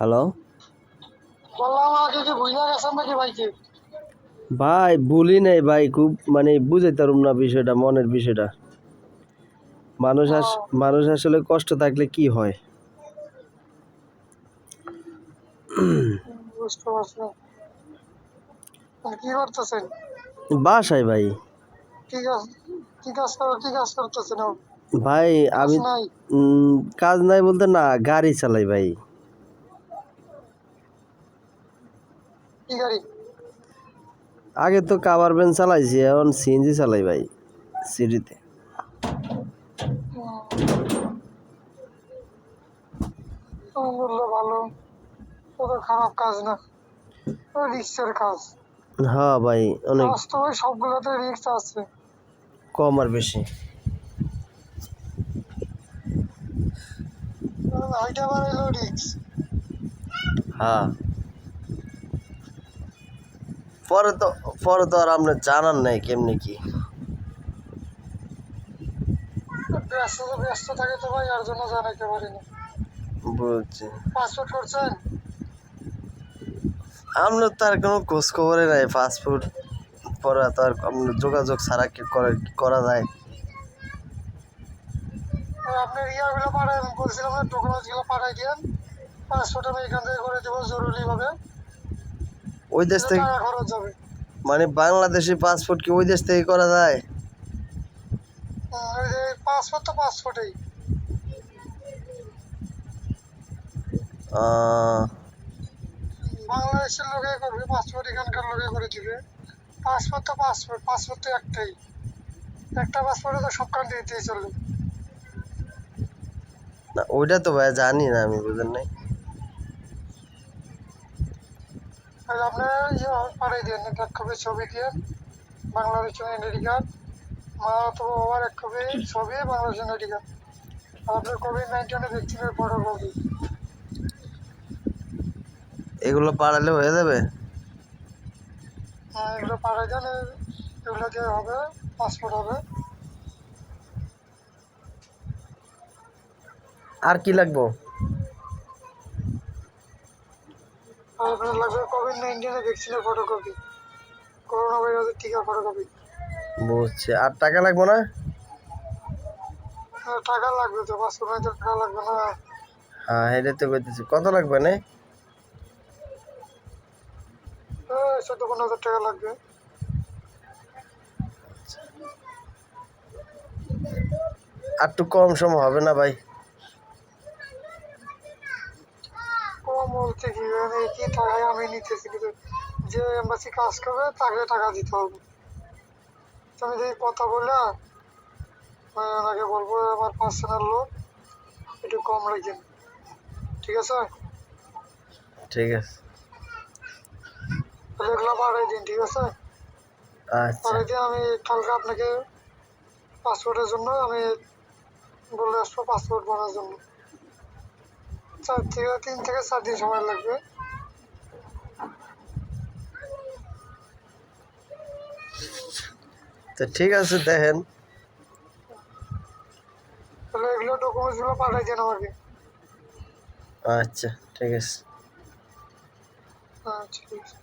Hello? ভাই ভুলি নাই ভাই খুব মানে বুঝাইতে পারুম না বিষয়টা মনের বিষয়টা। মানুষ আস মানুষ আসলে কষ্ট থাকলে কি হয়? কি করতেছেন? বাসায় ভাই। করতেছেন? ভাই আমি কাজ নাই বলতে না গাড়ি চালাই ভাই। কি গাড়ি? আগে তো কাবার ভ্যান চালাইছি এখন সিএনজি চালাই ভাই সিটিতে। ভালো। খারাপ কাজ না। রিক্সের কাজ। হ্যাঁ ভাই অনেক বাস্তবে সবগুলোতে রিক্স আছে। কম আর বেশি। হাইটা রিক্স হ্যাঁ। পরে তো পরে তো আর আপনার জানার নাই কেমনি কি? ব্যস্ত তো ব্যস্ত থাকে তো ভাই আর জন্য জানাইতে পারিনি। বুঝছি। পাসপোর্ট করছেন? আপনার তো আর কোনো খোঁজ খবরে নাই পাসপোর্ট পরে তো আর যোগাযোগ ছাড়া কি করা করা যায়? আপনার ইয়াগুলো পাঠাই বলছিলাম না ডকুমেন্টসগুলো পাঠাই দিন পাসপোর্ট আমি এখান থেকে করে দেবো জরুরিভাবে। ওই দেশ থেকে মানে বাংলাদেশি পাসপোর্ট কি ওই দেশ থেকে করা যায়? পাসপোর্ট তো পাসপোর্টেই বাংলাদেশের লোকে করবে পাসপোর্ট এখানকার লোকে করে দিবে। পাসপোর্ট তো পাসপোর্ট পাসপোর্ট তো একটাই। একটা পাসপোর্টে তো সব কান্ট্রি দিয়ে চলবে। না ওইটা তো ভাই জানি না আমি বুঝেন নাই? আর আপনার পাঠিয়ে দিন এক কপি ছবি দিয়ে বাংলাদেশের আইডেন্টি কার্ড মা অথবা বাবার এক কপি ছবি বাংলাদেশের আইডেন্টি কার্ড আর আপনার কোভিড নাইন্টিনের ভ্যাকসিনের ফটো কপি এগুলো পাঠালে হয়ে যাবে? হ্যাঁ এগুলো দেন এগুলো দিয়ে হবে পাসপোর্ট হবে। আর কি লাগবো? আপনার লাগবে কোভিড নাইন্টিনের ভ্যাকসিনের ফটো কপি করোনা ভাইরাসের টিকা ফটো কপি বুঝছি। আর টাকা লাগবো না? হ্যাঁ, টাকা লাগবে তো পাঁচশো পঁয়ত্রিশ টাকা লাগবে না। হ্যাঁ এটা তো করতেছি কত লাগবে না? এই চোদ্দ পনেরো হাজার টাকা লাগবে। আর একটু কম সময় হবে না ভাই? বলতে কি টাকায় আমি নিতেছি। কিন্তু যে এম্বাসি কাজ করবে তাকে টাকা দিতে হবে। তুমি যদি কথা বলে আমি ওনাকে বলব আমার পার্সোনাল লোক একটু কম রাখেন ঠিক আছে? ঠিক আছে। এগুলো পাঠাই দিন ঠিক আছে? আচ্ছা। পাঠাই দিন আমি কালকে আপনাকে পাসপোর্টের জন্য আমি বলে আসব পাসপোর্ট বানার জন্য। চার থেকে তিন থেকে চার দিন সময় লাগবে। তো ঠিক আছে দেখেন। তাহলে এগুলো ডকুমেন্টসগুলো পাঠাই দেন আমাকে। আচ্ছা ঠিক আছে। আচ্ছা ঠিক আছে।